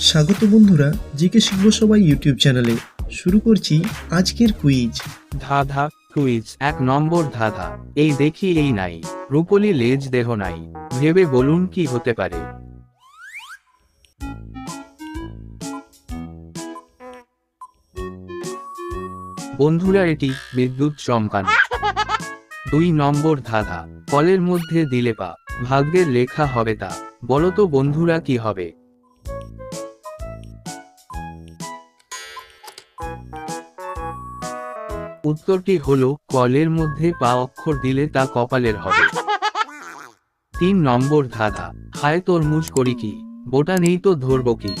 স্বাগত বন্ধুরা, জিকে শিখব সবাই ইউটিউব চ্যানেলে। শুরু করছি আজকের কুইজ ধাঁধা কুইজ এক নম্বর ধাঁধা। এই দেখি এই নাই। রূপলি লেজ দেহ নাই। ভেবে বলুন কি হতে পারে? বন্ধুরা, এটি বিদ্যুৎ চমকানো। দুই নম্বর ধাঁধা। কলের মধ্যে দিলে পা। ভাগ্যের লেখা হবে তা। বলতো বন্ধুরা, কি হবে? উত্তরটি হলো, কলের মধ্যে পা অক্ষর দিলে তা কপালের হবে। তিন নম্বর ধাঁধা, হায় তরমুজ করি কি? বোটা নেই তো ধরব কি?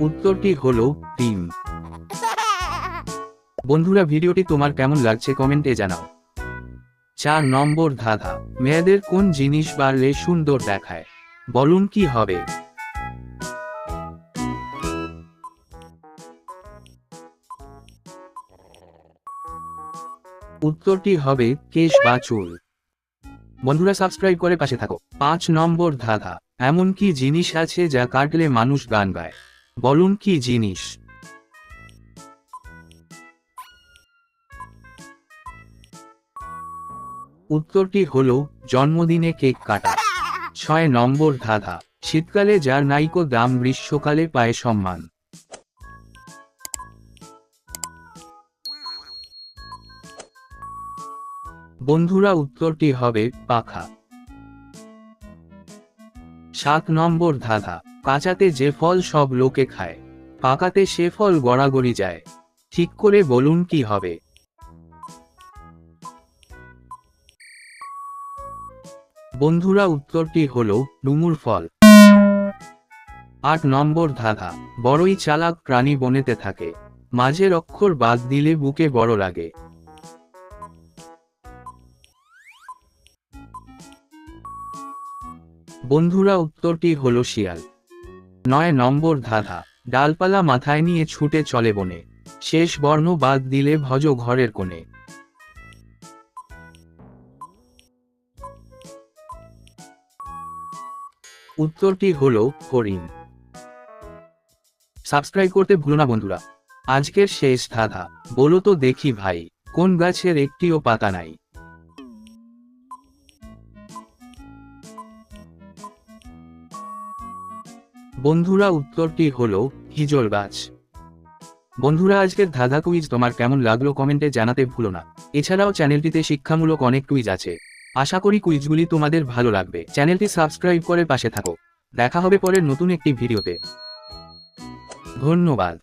উত্তরটি হলো, ডিম। বন্ধুরা, ভিডিওটি তোমার কেমন লাগছে কমেন্টে জানাও। চার নম্বর ধাঁধা, মেয়েদের কোন জিনিস বাড়লে সুন্দর দেখায়? বলুন কি হবে? উত্তরটি হবে কেশ বা চুল। বন্ধুরা সাবস্ক্রাইব করে পাশে থাকো। পাঁচ নম্বর ধাঁধা, এমন কি জিনিস আছে যা কাটলে মানুষ গান গায়? বলুন কি জিনিস? উত্তরটি হলো জন্মদিনে কেক কাটা। ছয় নম্বর ধাঁধা, শীতকালে যার নাইকো দাম গ্রীষ্মকালে পায় সম্মান। বন্ধুরা উত্তরটি হবে পাখা। সাত নম্বর ধাঁধা, কাঁচাতে যে ফল সব লোকে খায়, পাকাতে সে ফল গড়াগড়ি যায়। ঠিক করে বলুন কি হবে? বন্ধুরা উত্তরটি হল ডুমুর ফল। আট নম্বর ধাঁধা, বড়ই চালাক প্রাণী বনেতে থাকে, মাঝের অক্ষর বাদ দিলে বুকে বড় লাগে। বন্ধুরা উত্তরটি হল শিয়াল। নয় নম্বর ধাঁধা, ডালপালা মাথায় নিয়ে ছুটে চলে বনে। শেষ বর্ণ বাদ দিলে ভজ ঘরের কোণে। উত্তরটি হল হরিণ। সাবস্ক্রাইব করতে ভুলো না বন্ধুরা। আজকের শেষ ধাঁধা, বলো তো দেখি ভাই, কোন গাছের একটিও পাতা নাই। বন্ধুরা, উত্তরটি হল হিজল গাছ। বন্ধুরা, আজকের ধাঁধা কুইজ তোমার কেমন লাগল কমেন্টে জানাতে ভুলো না। এছাড়াও চ্যানেলটিতে শিক্ষামূলক অনেক কুইজ আছে। আশা করি কুইজগুলি তোমাদের ভালো লাগবে। চ্যানেলটি সাবস্ক্রাইব করে পাশে থাকো। দেখা হবে পরের নতুন একটি ভিডিওতে। ধন্যবাদ।